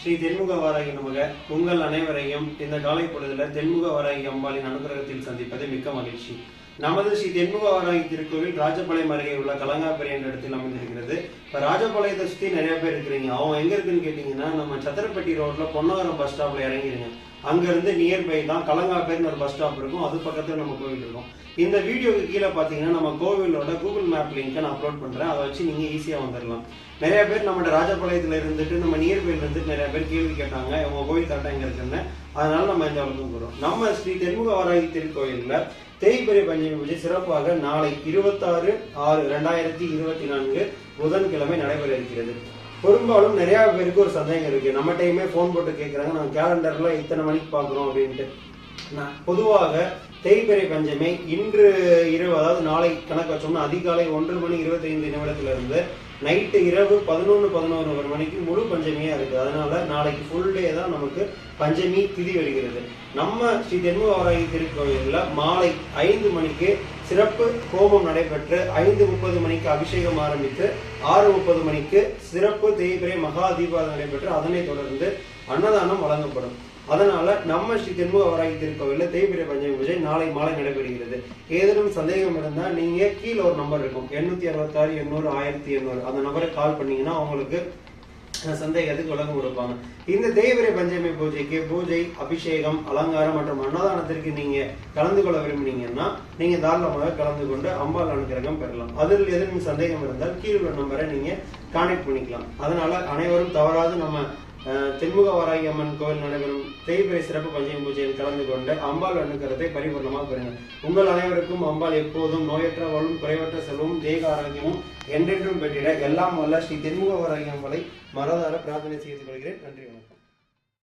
ஸ்ரீ தென்முக வாராகி நமக. உங்கள் அனைவரையும் இந்த காலை பொழுதுல தென்முக வாராகி அம்பாளின் அனுகிரகத்தில் சந்திப்பது மிக்க மகிழ்ச்சி. நமது ஸ்ரீ தென்முக திருக்கோவில் ராஜபாளையம் அருகே உள்ள கலங்காப்பேரி என்ற இடத்தில் அமைந்திருக்கிறது. இப்போ ராஜபாளையத்தை சுற்றி நிறைய பேர் இருக்கிறீங்க. அவங்க எங்கே இருக்குன்னு கேட்டிங்கன்னா நம்ம சத்திரப்பட்டி ரோட்டில் பொன்னகரம் பஸ் ஸ்டாப்பில் இறங்கிருங்க. அங்கேருந்து நியர்பை தான் கலங்காப்பேர்னு ஒரு பஸ் ஸ்டாப் இருக்கும். அது பக்கத்தில் நம்ம கோவில் இருக்கும். இந்த வீடியோக்கு கீழே பார்த்தீங்கன்னா நம்ம கோவிலோட கூகுள் மேப் லிங்க்கை நான் அப்லோட் பண்ணுறேன் அதை வச்சு நீங்கள் ஈஸியாக வந்துடலாம் நிறைய பேர் நம்மளோட ராஜபாளையத்தில் இருந்துட்டு நம்ம நியர்பைல இருந்துட்டு நிறைய பேர் கேள்வி கேட்டாங்க. உங்கள் கோவில் கரெக்டாக எங்கே இருக்குன்னு. அதனால நம்ம இந்த வந்துக்கிறோம் நம்ம ஸ்ரீ தென்முக வாராகி திருக்கோயிலில் தேய்பிரை பஞ்சமி பூஜை சிறப்பாக நாளை இருபத்தாறு ஆறு ரெண்டாயிரத்தி இருபத்தி நான்கு புதன்கிழமை நடைபெற இருக்கிறது. பெரும்பாலும் நிறைய பேருக்கு ஒரு சந்தேகம் இருக்கு. நம்ம டைமே ஃபோன் போட்டு கேட்குறாங்க நாங்கள் கேலண்டர்ல இத்தனை மணிக்கு பார்க்குறோம் அப்படின்ட்டு. நான் பொதுவாக தேய்பிறை பஞ்சமி இன்று இரவு அதாவது நாளை கணக்கு வச்சோம்னா அதிகாலை ஒன்று மணி இருபத்தைந்து நிமிடத்துல இருந்து நைட்டு இரவு பதினொன்று பதினோரு ஒரு மணிக்கு முழு பஞ்சமியா இருக்கு. அதனால நாளைக்கு ஃபுல் டே தான் நமக்கு பஞ்சமி திதி வருகிறது நம்ம ஸ்ரீ தென்முகவாராகி திருக்கோயிலில் மாலை ஐந்து மணிக்கு சிறப்பு கோபம் நடைபெற்று ஐந்து முப்பது மணிக்கு அபிஷேகம் ஆரம்பித்து ஆறு முப்பது மணிக்கு சிறப்பு தேய்பிரை மகா தீபாவளி நடைபெற்று அதனைத் தொடர்ந்து அன்னதானம் வழங்கப்படும். அதனால நம்ம ஸ்ரீ தென்முக வராகி திருக்கோவிலில் தேய்பிரை பஞ்சமி பூஜை நாளை மாலை நடைபெறுகிறது. ஏதேனும் சந்தேகம் இருந்தால் நீங்க கீழே ஒரு நம்பர் இருக்கும். எண்ணூத்தி அறுபத்தாறு எண்ணூறு ஆயிரத்தி எண்ணூறு. அந்த நம்பரை கால் பண்ணீங்கன்னா உங்களுக்கு சந்தேகத்துக்கு விளக்கம் கொடுப்பாங்க. இந்த தேய்பிரை பஞ்சமி பூஜைக்கு பூஜை அபிஷேகம் அலங்காரம் மற்றும் அன்னதானத்திற்கு நீங்க கலந்து கொள்ள விரும்பினீங்கன்னா நீங்க தாராளமாக கலந்து கொண்டு அம்பாள் அனுகிரகம் பெறலாம். அதில் எதுவும் சந்தேகம் இருந்தால் கீழே உள்ள நம்பரை நீங்க கான்டெக்ட் பண்ணிக்கலாம். அதனால அனைவரும் தவறாது நம்ம அஹ், வாராகி அம்மன் கோவில் நடைபெறும் தேய்பிரை சிறப்பு பஞ்சமி பூஜையில் கலந்து கொண்டு அம்பாள் அனுக்கிறதை பரிபூர்ணமாக பெறுங்கள். உங்கள் அனைவருக்கும் அம்பாள் எப்போதும் நோயற்ற வாழ்வும் குறைவற்ற செல்வம் தேக ஆரோக்கியமும் என்றென்றும் பெற்றிட எல்லாம் வல்ல ஸ்ரீ திருமுக வாராகி அம்பாளை மரதார பிரார்த்தனை செய்து கொள்கிறேன். நன்றி வணக்கம்.